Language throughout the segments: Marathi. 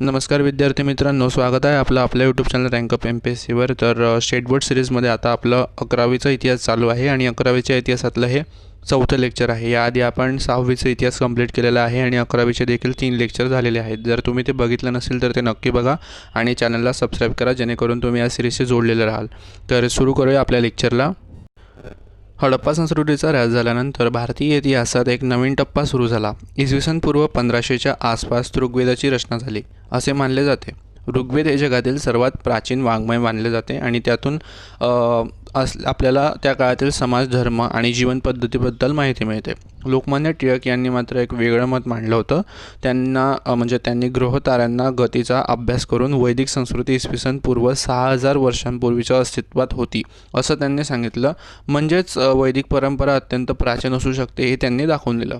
नमस्कार विद्यार्थी मित्रांनो स्वागत आहे आपलं आपल्या YouTube channel rank up M P S सीवर तर स्टेट बोर्ड सिरीजमध्ये आता आपलं अकरावीचा इतिहास चालू आहे आणि अकरावीच्या इतिहासातलं हे चौथं लेक्चर आहे. याआधी आपण सहावीचा इतिहास कंप्लीट केलेला आहे आणि अकरावीचे देखील तीन लेक्चर झालेले आहेत. जर तुम्ही ते बघितलं नसेल तर ते नक्की बघा आणि चॅनलला सबस्क्राईब करा जेणेकरून तुम्ही या सिरीजशी जोडलेले राहाल. तर सुरू करूया आपल्या लेक्चरला हडप्पा संस्कृतीचा ऱ्हास झाल्यानंतर भारतीय इतिहासात एक नवीन टप्पा सुरू झाला. इसवी सन पूर्व पंधराशेच्या आसपास ऋग्वेदाची रचना झाली असे मानले जाते. ऋग्वेद हे जगातील सर्वात प्राचीन वाङ्मय मानले जाते आणि त्यातून अस आपल्याला त्या काळातील समाज धर्म आणि जीवन पद्धतीबद्दल माहिती मिळते. लोकमान्य टिळक यांनी मात्र एक वेगळं मत मांडलं होतं. त्यांना म्हणजे त्यांनी ग्रहताऱ्यांना गतीचा अभ्यास करून वैदिक संस्कृती इसवी सन पूर्व सहा हजार वर्षांपूर्वीच्या अस्तित्वात होती असं त्यांनी सांगितलं. म्हणजेच वैदिक परंपरा अत्यंत प्राचीन असू शकते हे त्यांनी दाखवून दिलं.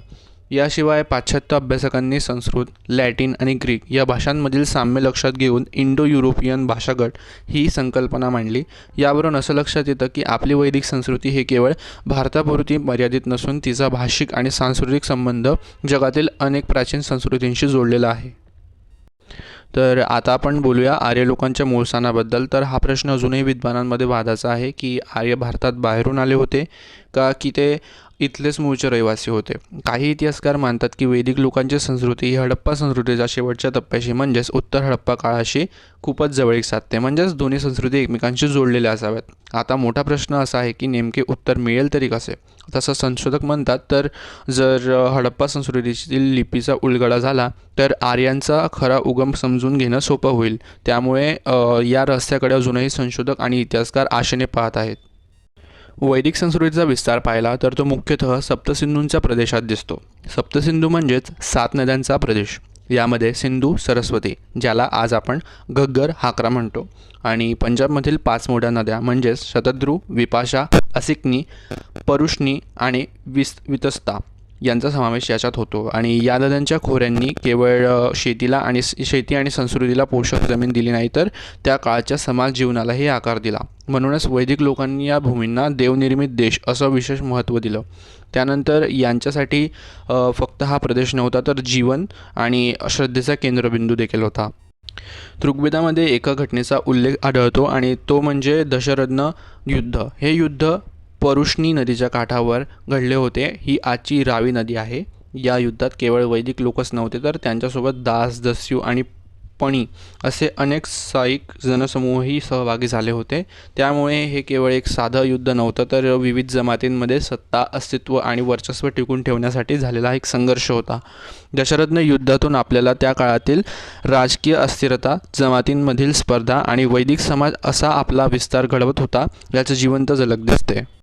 याशिवाय पाश्चात्य अभ्यासकांनी संस्कृत लॅटिन आणि ग्रीक या भाषांमधील साम्य लक्षात घेऊन इंडो युरोपियन भाषागट ही संकल्पना मांडली. यावरून असं लक्षात येतं की आपली वैदिक संस्कृती हे केवळ भारतापुरती मर्यादित नसून तिचा भाषिक आणि सांस्कृतिक संबंध जगातील अनेक प्राचीन संस्कृतींशी जोडलेला आहे. तर आता आपण बोलूया आर्य लोकांच्या मूळ स्थानाबद्दल. तर हा प्रश्न अजूनही विद्वानांमध्ये वादाचा आहे की आर्य भारतात बाहेरून आले होते का की ते इथलेच मूळचे रहिवासी होते. काही इतिहासकार मानतात की वैदिक लोकांची संस्कृती ही हडप्पा संस्कृतीच्या शेवटच्या टप्प्याशी म्हणजेच उत्तर हडप्पा काळाशी खूपच जवळीक साधते. म्हणजेच दोन्ही संस्कृती एकमेकांशी जोडलेल्या असाव्यात. आता मोठा प्रश्न असा आहे की नेमके उत्तर मिळेल तरी कसे? तसं संशोधक म्हणतात तर जर हडप्पा संस्कृतीतील लिपीचा उलगडा झाला तर आर्यांचा खरा उगम समजून घेणं सोपं होईल. त्यामुळे या रस्त्याकडे अजूनही संशोधक आणि इतिहासकार आशेने पाहत आहेत. वैदिक संस्कृतीचा विस्तार पाहिला तर तो मुख्यतः सप्तसिंधूंच्या प्रदेशात दिसतो. सप्तसिंधू म्हणजेच सात नद्यांचा प्रदेश. यामध्ये सिंधू सरस्वती ज्याला आज आपण घग्गर हाकरा म्हणतो. आणि पंजाबमधील पाच मोठ्या नद्या म्हणजेच शतद्रू विपाशा असिकनी परुष्णी आणि विस वितस्ता. यांचा समावेश याच्यात होतो. आणि या नद्यांच्या खोऱ्यांनी केवळ शेतीला आणि शेती आणि संस्कृतीला पोषक जमीन दिली नाही तर त्या काळच्या समाज जीवनालाही आकार दिला. म्हणूनच वैदिक लोकांनी या भूमींना देवनिर्मित देश असं विशेष महत्त्व दिलं. त्यानंतर यांच्यासाठी फक्त हा प्रदेश नव्हता तर जीवन आणि श्रद्धेचा केंद्रबिंदू देखील होता. ऋग्वेदामध्ये एका घटनेचा उल्लेख आढळतो आणि तो म्हणजे दशरथनं युद्ध. हे युद्ध परुष्णी नदीच्या काठावर घडले होते. ही आजची रावी नदी आहे. या युद्धात केवळ वैदिक लोकच नव्हते तर त्यांच्यासोबत दास दस्यू आणि पणी असे अनेक साईक जनसमूहही सहभागी झाले होते. त्यामुळे हे केवळ एक साधं युद्ध नव्हतं तर विविध जमातींमध्ये सत्ता अस्तित्व आणि वर्चस्व टिकून ठेवण्यासाठी झालेला एक संघर्ष होता. दशरथने युद्धातून आपल्याला त्या काळातील राजकीय अस्थिरता जमातींमधील स्पर्धा आणि वैदिक समाज असा आपला विस्तार घडवत होता याचं जिवंत झलक दिसते.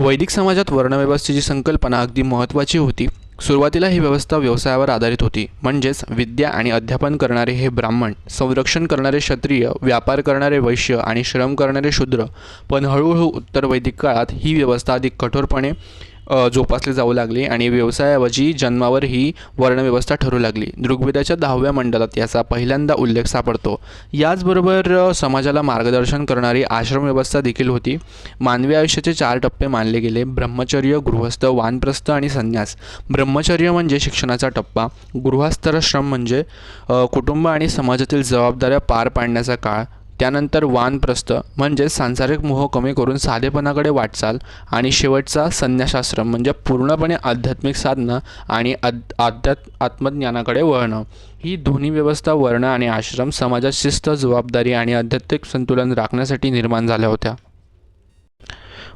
वैदिक समाजात वर्णव्यवस्थेची संकल्पना अगदी महत्त्वाची होती सुरुवातीला ही व्यवस्था व्यवसायावर आधारित होती. म्हणजेच विद्या आणि अध्यापन करणारे हे ब्राह्मण संरक्षण करणारे क्षत्रिय व्यापार करणारे वैश्य आणि श्रम करणारे शूद्र पण हळूहळू उत्तर वैदिक काळात ही व्यवस्था अधिक कठोरपणे जोपासले जाऊ लागले आणि व्यवसायाऐवजी जन्मावर ही वर्णव्यवस्था ठरू लागली. ऋग्वेदाच्या दहाव्या मंडळात याचा पहिल्यांदा उल्लेख सापडतो. याचबरोबर समाजाला मार्गदर्शन करणारी आश्रमव्यवस्था देखील होती. मानवी आयुष्याचे चार टप्पे मानले गेले. ब्रह्मचर्य गृहस्थ वानप्रस्थ आणि संन्यास. ब्रह्मचर्य म्हणजे शिक्षणाचा टप्पा. गृहस्थाश्रम म्हणजे कुटुंब आणि समाजातील जबाबदाऱ्या पार पाडण्याचा काळ. त्यानंतर वानप्रस्थ म्हणजे सांसारिक मोह कमी करून साधेपणाकडे वाटचाल आणि शेवटचा संन्यासाश्रम म्हणजे पूर्णपणे आध्यात्मिक साधना आणि आद आध्यात् आत्मज्ञानाकडे वळणं. ही दोन्ही व्यवस्था वर्ण आणि आश्रम समाजात शिस्त जबाबदारी आणि आध्यात्मिक संतुलन राखण्यासाठी निर्माण झाल्या होत्या.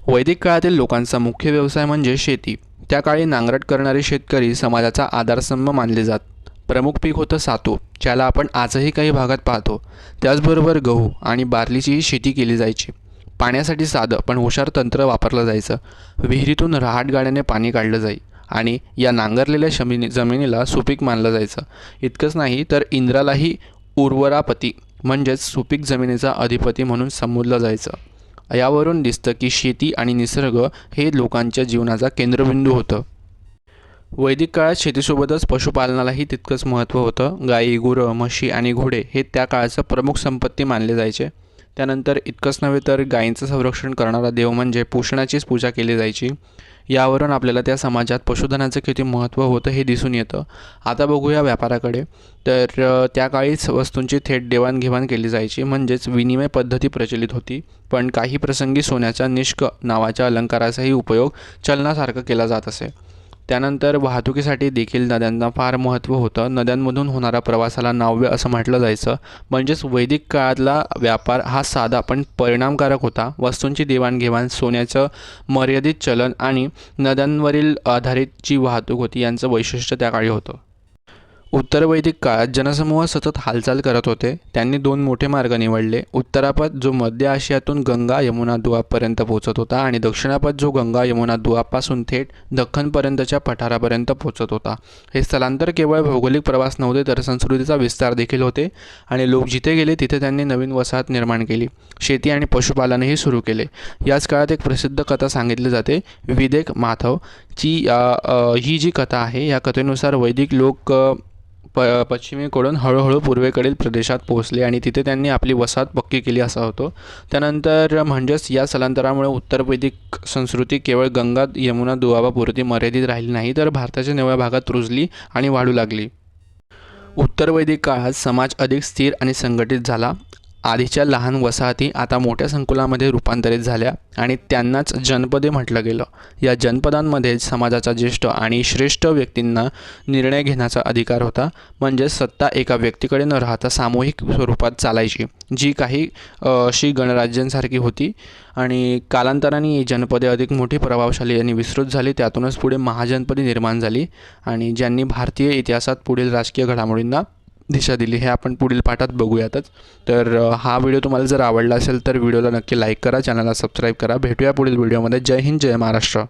वैदिक काळातील लोकांचा मुख्य व्यवसाय म्हणजे शेती. त्या काळी नांगरट करणारे शेतकरी समाजाचा आधारस्तंभ मानले जात. प्रमुख पीक होतं सातू ज्याला आपण आजही काही भागात पाहतो. त्याचबरोबर गहू आणि बार्लीचीही शेती केली जायची. पाण्यासाठी साधं पण हुशार तंत्र वापरलं जायचं. विहिरीतून रहाटगाड्याने पाणी काढलं जाई आणि या नांगरलेल्या शमिनी जमिनीला सुपीक मानलं जायचं. इतकंच नाही तर इंद्रालाही उर्वरापती म्हणजेच सुपीक जमिनीचा अधिपती म्हणून संबोधलं जायचं. यावरून दिसतं की शेती आणि निसर्ग हे लोकांच्या जीवनाचा केंद्रबिंदू होतं. वैदिक काळात शेतीसोबतच पशुपालनालाही तितकंच महत्त्व होतं. गाई गुरं म्हशी आणि घोडे हे त्या काळाचं प्रमुख संपत्ती मानले जायचे. त्यानंतर इतकंच नव्हे तर गायींचं संरक्षण करणारा देव म्हणजे पुषणाचीच पूजा केली जायची. यावरून आपल्याला त्या समाजात पशुधनाचं किती महत्त्व होतं हे दिसून येतं. आता बघूया व्यापाराकडे. तर त्या काळीच वस्तूंची थेट देवाणघेवाण केली जायची म्हणजेच विनिमय पद्धती प्रचलित होती. पण काही प्रसंगी सोन्याच्या निष्क नावाच्या अलंकाराचाही उपयोग चलनासारखं केला जात असे. त्यानंतर वाहतुकीसाठी देखील नद्यांना फार महत्त्व होतं. नद्यांमधून होणारा प्रवासाला नाव्य असं म्हटलं जायचं. म्हणजेच वैदिक काळातला व्यापार हा साधा पण परिणामकारक होता. वस्तूंची देवाणघेवाण सोन्याचं मर्यादित चलन आणि नद्यांवरील आधारित जी वाहतूक होती यांचं वैशिष्ट्य त्या काळी होतं. उत्तर वैदिक काळात जनसमूह सतत हालचाल करत होते. त्यांनी दोन मोठे मार्ग निवडले. उत्तरापथ जो मध्य आशियातून गंगा यमुना दुआपर्यंत पोहोचत होता आणि दक्षिणापथ जो गंगा यमुना दुआपासून थेट दख्खनपर्यंतच्या पठारापर्यंत पोहोचत होता. हे स्थलांतर केवळ भौगोलिक प्रवास नव्हते तर संस्कृतीचा विस्तार देखील होते आणि लोक जिथे गेले तिथे त्यांनी नवीन वसाहत निर्माण केली. शेती आणि पशुपालनही सुरू केले. याच काळात एक प्रसिद्ध कथा सांगितली जाते. विवेक माधव ची ही जी कथा आहे या कथेनुसार वैदिक लोक प पश्चिमेकडून हळूहळू पूर्वेकडील प्रदेशात पोहोचले आणि तिथे त्यांनी आपली वसाहत पक्की केली असा होतो. त्यानंतर म्हणजेच या स्थलांतरामुळे उत्तर वैदिक संस्कृती केवळ गंगा यमुना दुआबापुरती मर्यादित राहिली नाही तर भारताच्या नव्या भागात रुजली आणि वाढू लागली. उत्तर वैदिक काळात समाज अधिक स्थिर आणि संघटित झाला. आधीच्या लहान वसाहती आता मोठ्या संकुलामध्ये रूपांतरित झाल्या आणि त्यांनाच जनपदे म्हटलं गेलं. या जनपदांमध्ये समाजाचा ज्येष्ठ आणि श्रेष्ठ व्यक्तींना निर्णय घेण्याचा अधिकार होता. म्हणजे सत्ता एका व्यक्तीकडे न राहता सामूहिक स्वरूपात चालायची जी काही अशी गणराज्यांसारखी होती. आणि कालांतराने ही जनपदे अधिक मोठी प्रभावशाली आणि विस्तृत झाली. त्यातूनच पुढे महाजनपदे निर्माण झाली आणि ज्यांनी भारतीय इतिहासात पुढील राजकीय घडामोडींना दिशा दिली हे आपण पुढील पाठात बघूयातच. तर हा व्हिडिओ तुम्हाला जर आवडला असेल तर व्हिडिओला नक्की लाईक करा चॅनलला सबस्क्राईब करा. भेटूया पुढील व्हिडिओमध्ये. जय हिंद जय महाराष्ट्र.